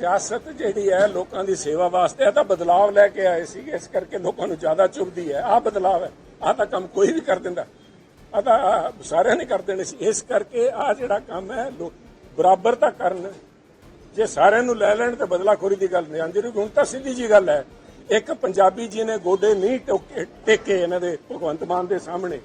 ਸਿਆਸਤ ਜਿਹੜੀ ਹੈ ਲੋਕਾਂ ਦੀ ਸੇਵਾ ਵਾਸਤੇ, ਇਹ ਤਾਂ ਬਦਲਾਵ ਲੈ ਕੇ ਆਏ ਸੀ ਇਸ ਕਰਕੇ ਲੋਕਾਂ ਨੂੰ ਜ਼ਿਆਦਾ ਚੁਭਦੀ ਹੈ। ਆਹ ਬਦਲਾਵ ਹੈ। ਆਹ ਤਾਂ ਕੰਮ ਕੋਈ ਵੀ ਕਰ ਦਿੰਦਾ। ਆਹ ਤਾਂ ਸਾਰਿਆਂ ਨੇ ਕਰ ਦੇਣੇ ਸੀ। ਇਸ ਕਰਕੇ ਆਹ ਜਿਹੜਾ ਕੰਮ ਹੈ ਬਰਾਬਰ ਤਾਂ ਕਰਨ। ਜੇ ਸਾਰਿਆਂ ਨੂੰ ਲੈ ਲੈਣ, ਤੇ ਬਦਲਾਖੋਰੀ ਦੀ ਗੱਲ ਨਹੀਂ ਆਂਦੀ ਹੁਣ ਤਾਂ ਸਿੱਧੀ ਜੀ ਗੱਲ ਹੈ। ਇੱਕ ਪੰਜਾਬੀ ਜੀ ਨੇ ਗੋਡੇ ਨਹੀਂ ਟੇਕੇ ਇਹਨਾਂ ਦੇ, ਭਗਵੰਤ ਮਾਨ ਦੇ ਸਾਹਮਣੇ।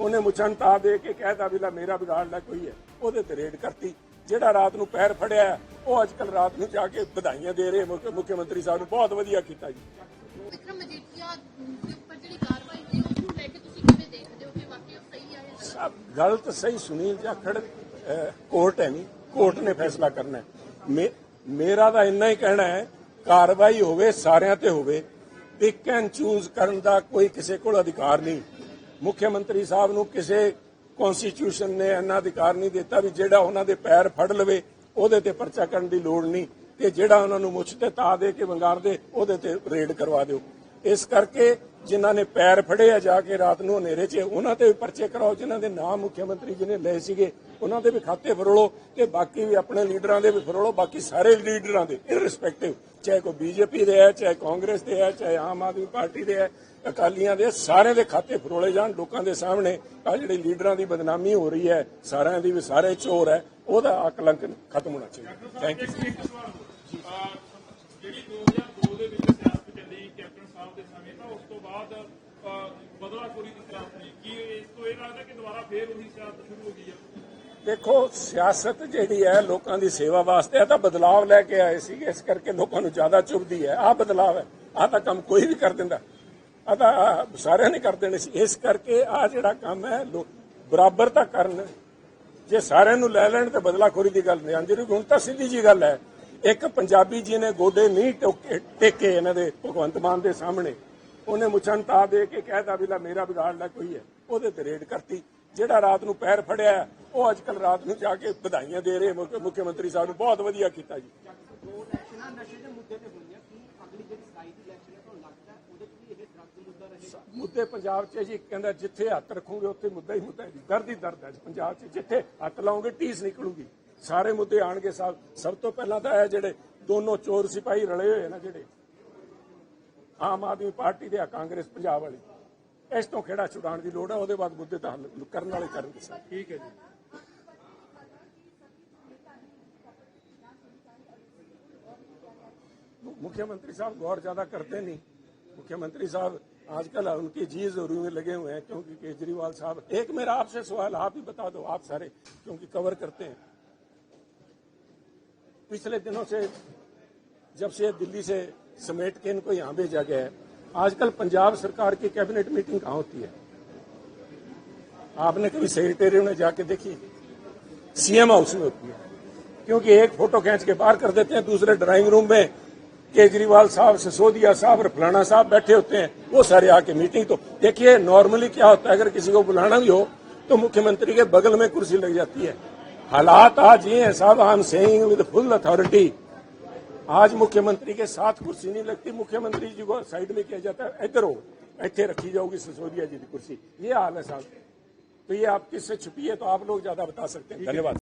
ਉਹਨੇ ਮੁਛਣ ਤਾ ਦੇ ਕੇ ਕਹਿਤਾ ਵੀ ਲੈ, ਮੇਰਾ ਵਿਗਾੜ ਲੈ, ਕੋਈ ਹੈ। ਉਹਦੇ ਤੇ ਰੇਡ ਕਰਤੀ। ਜਿਹੜਾ ਰਾਤ ਨੂੰ ਪੈਰ ਫੜਿਆ ਉਹ ਅੱਜ ਕੱਲ ਰਾਤ ਨੂੰ ਜਾ ਕੇ ਵਧਾਈਆਂ ਦੇ ਰਹੇ ਮੁੱਖ ਮੰਤਰੀ ਸਾਹਿਬ ਨੂੰ। ਬਹੁਤ ਵਧੀਆ ਕੀਤਾ ਜੀ। ਵਿਕਰਮ ਮਜੀਠੀਆ ਦੇ ਉੱਪਰ ਜਿਹੜੀ ਕਾਰਵਾਈ ਹੋਈ ਉਸ ਨੂੰ ਲੈ ਕੇ ਤੁਸੀਂ ਕਿਵੇਂ ਦੇਖਦੇ ਹੋ ਕਿ ਵਾਕਈ ਉਹ ਸਹੀ ਹੈ ਜਾਂ ਗਲਤ? ਸਭ ਗਲਤ ਸਹੀ ਸੁਨੀਲ ਜਾਖੜ ਕੋਰਟ ਹੈ ਨਹੀਂ ਕੋਰਟ ਨੇ ਫੈਸਲਾ ਕਰਨਾ ਹੈ। ਮੇਰਾ ਤਾਂ ਇੰਨਾ ਹੀ ਕਹਿਣਾ ਹੈ ਕਾਰਵਾਈ ਹੋਵੇ ਸਾਰਿਆਂ ਤੇ ਹੋਵੇ ਪਿਕ ਐਂਡ ਚੂਜ਼ ਕਰਨ ਦਾ ਕੋਈ ਕਿਸੇ ਕੋਲ ਅਧਿਕਾਰ ਨਹੀਂ। ਮੁੱਖ ਮੰਤਰੀ ਸਾਹਿਬ ਨੂੰ ਕਿਸੇ ਕਨਸਟੀਟਿਊਸ਼ਨ ਨੇ ਇੰਨਾ ਅਧਿਕਾਰ ਨਹੀਂ ਦਿੱਤਾ ਵੀ ਜਿਹੜਾ ਉਹਨਾਂ ਦੇ ਪੈਰ ਫੜ ਲਵੇ, ਉਹਦੇ ਤੇ ਪਰਚਾ ਕਰਨ ਦੀ ਲੋੜ ਨਹੀਂ। ਤੇ ਜਿਹੜਾ ਉਹਨਾਂ ਨੂੰ ਮੁੱਛ ਤੇ ਤਾ ਦੇ ਕੇ ਵੰਗਾਰ ਦੇ ਉਹਦੇ ਤੇ ਰੇਡ ਕਰਵਾ ਦਿਓ। ਇਸ ਕਰਕੇ ਜਿਨ੍ਹਾਂ ਨੇ ਪੈਰ ਫੜੇ ਆ ਜਾ ਕੇ ਰਾਤ ਨੂੰ ਹਨੇਰੇ 'ਚ, ਉਹਨਾਂ ਤੇ ਵੀ ਪਰਚੇ ਕਰਾਓ, ਜਿਨ੍ਹਾਂ ਦੇ ਨਾਮ ਮੁੱਖ ਮੰਤਰੀ ਜੀ ਨੇ ਲਏ ਸੀਗੇ, ਉਹਨਾਂ ਦੇ ਵੀ ਖਾਤੇ ਫਰੋਲੋ ਤੇ ਬਾਕੀ ਵੀ ਆਪਣੇ ਲੀਡਰਾਂ ਦੇ ਵੀ ਫਰੋਲੋ, ਬਾਕੀ ਸਾਰੇ ਲੀਡਰਾਂ ਦੇ ਇਰਰਿਸਪੈਕਟਿਵ ਚਾਹੇ ਕੋਈ ਬੀਜੇਪੀ ਦੇ ਹੈ, ਚਾਹੇ ਕਾਂਗਰਸ ਦੇ ਹੈ, ਚਾਹੇ ਆਮ ਆਦਮੀ ਪਾਰਟੀ ਦੇ ਹੈ, ਅਕਾਲੀਆਂ ਦੇ ਸਾਰਿਆਂ ਦੇ ਖਾਤੇ ਫਰੋਲੇ ਜਾਣ, ਲੋਕਾਂ ਦੇ ਸਾਹਮਣੇ ਆ ਜਿਹੜੀ ਲੀਡਰਾਂ ਦੀ ਬਦਨਾਮੀ ਹੋ ਰਹੀ ਹੈ, ਸਾਰਿਆਂ ਦੀ ਵੀ ਸਾਰੇ ਚੋਰ ਹੈ, ਉਹਦਾ ਅਕਲੰਕ ਖਤਮ ਹੋਣਾ ਚਾਹੀਦਾ। ਥੈਂਕ ਯੂ ਜਿਹੜੀ 2002 ਦੇ ਵਿੱਚ ਕੈਪਟਨ ਦੇ ਸਮੇਂ, ਤਾਂ ਉਸ ਤੋਂ ਬਾਅਦ ਬਦਲਾਖੋਰੀ ਦੀ ਸਿਆਸਤ ਨਹੀਂ। ਕੀ ਇਸ ਤੋਂ ਇਹ ਲੱਗਦਾ ਕਿ ਦੁਬਾਰਾ ਫੇਰ ਉਹੀ ਸਿਆਸਤ ਸ਼ੁਰੂ ਹੋ ਗਈ ਹੈ ਦੇਖੋ, ਸਿਆਸਤ ਜਿਹੜੀ ਹੈ ਲੋਕਾਂ ਦੀ ਸੇਵਾ ਵਾਸਤੇ, ਇਹ ਤਾਂ ਬਦਲਾਵ ਲੈ ਕੇ ਆਏ ਸੀ ਇਸ ਕਰਕੇ ਲੋਕਾਂ ਨੂੰ ਜ਼ਿਆਦਾ ਚੁਭਦੀ ਹੈ। ਆਹ ਬਦਲਾਵ ਹੈ। ਆਹ ਤਾਂ ਕੰਮ ਕੋਈ ਵੀ ਕਰ ਦਿੰਦਾ। ਆਹ ਤਾਂ ਸਾਰਿਆਂ ਨੇ ਕਰ ਦੇਣੇ ਸੀ। ਇਸ ਕਰਕੇ ਆਹ ਜਿਹੜਾ ਕੰਮ ਹੈ ਬਰਾਬਰ ਤਾਂ ਕਰਨ। ਜੇ ਸਾਰਿਆਂ ਨੂੰ ਲੈ ਲੈਣ, ਤੇ ਬਦਲਾਖੋਰੀ ਦੀ ਗੱਲ ਨਹੀਂ। ਆਂਦੀ ਹੁਣ ਤਾਂ ਸਿੱਧੀ ਜੀ ਗੱਲ ਹੈ। ਇੱਕ ਪੰਜਾਬੀ ਜੀ ਨੇ ਗੋਡੇ ਨਹੀਂ ਟੋਕੇ- ਟੇਕੇ ਇਹਨਾਂ ਦੇ ਭਗਵੰਤ ਮਾਨ ਦੇ ਸਾਹਮਣੇ। ਉਹਨੇ ਮੁਛਣ ਤਾ ਦੇ ਕੇ ਕਹਿਤਾ ਵੀ ਲੈ ਮੇਰਾ ਵਿਗਾੜ ਲੈ ਕੋਈ ਹੈ। ਉਹਦੇ ਤੇ ਰੇਡ ਕਰਤੀ। ਜਿਹੜਾ ਰਾਤ ਨੂੰ ਪੈਰ ਫੜਿਆ, ਉਹ ਅੱਜ ਕੱਲ ਰਾਤ ਨੂੰ ਜਾ ਕੇ ਵਧਾਈਆਂ ਦੇ ਰਹੇ ਮੁੱਖ ਮੰਤਰੀ ਸਾਹਿਬ ਨੂੰ। ਬਹੁਤ ਵਧੀਆ ਕੀਤਾ ਜੀ। ਮੁੱਦੇ ਪੰਜਾਬ 'ਚ ਜੀ ਕਹਿੰਦਾ ਜਿੱਥੇ ਹੱਥ ਰੱਖੋਗੇ, ਉੱਥੇ ਮੁੱਦਾ ਹੀ ਮੁੱਦਾ ਹੈ ਜੀ। ਦਰਦ ਹੀ ਦਰਦ ਹੈ ਪੰਜਾਬ 'ਚ ਜਿੱਥੇ ਹੱਥ ਲਾਓਗੇ ਟੀਸ ਨਿਕਲੂਗੀ। ਸਾਰੇ ਮੁੱਦੇ ਆਣਗੇ ਸਭ ਸਭ ਤੋਂ ਪਹਿਲਾਂ ਤਾਂ ਇਹ ਜਿਹੜੇ ਦੋਨੋਂ ਚੋਰ ਸਿਪਾਹੀ ਰਲੇ ਹੋਏ ਨਾ ਜਿਹੜੇ ਆਮ ਆਦਮੀ ਪਾਰਟੀ ਦੇ ਆ ਕਾਂਗਰਸ ਪੰਜਾਬ ਵਾਲੀ ਇਸ ਤੋਂ ਖੇੜਾ ਛੁਡਾਉਣ ਦੀ ਲੋੜ ਹੈ ਉਹਦੇ ਬਾਅਦ ਮੁੱਦੇ ਤਾਂ ਹੱਲ ਕਰਨ ਵਾਲੇ ਕਰਨਗੇ ਸਭ ਠੀਕ ਹੈ ਜੀ मुख्यमंत्री साहब गौर ज्यादा करते नहीं मुख्यमंत्री साहब आजकल उनकी जी जरूरी में लगे हुए हैं क्योंकि केजरीवाल साहब एक मेरा आपसे सवाल आप ही बता दो आप सारे क्योंकि कवर करते हैं पिछले दिनों से, जब से दिल्ली से समेट के इनको यहाँ भेजा गया है, आजकल पंजाब सरकार की कैबिनेट मीटिंग कहाँ होती है? आपने कभी सेक्रेटेरियट में जाके देखी? सीएम हाउस में होती है। क्योंकि एक फ़ोटो खींच के बाहर कर देते हैं, दूसरे ड्राइंग रूम में केजरीवाल साहब, सिसोदिया साहब और फलाना साहब बैठे होते हैं, वो सारे आके मीटिंग तो देखिए, नॉर्मली क्या होता है, अगर किसी को बुलाना भी हो तो मुख्यमंत्री के बगल में कुर्सी लग जाती है। हालात आज ये है साहब I am saying with full authority. आज मुख्यमंत्री के साथ कुर्सी नहीं लगती, मुख्यमंत्री जी को साइड में किया जाता है। इधर हो ਇੱਥੇ रखी जाओगी सिसोदिया जी की कुर्सी। ये हाल है साहब। तो ये आप किससे छुपी है तो आप लोग ज़्यादा बता सकते हैं। धन्यवाद।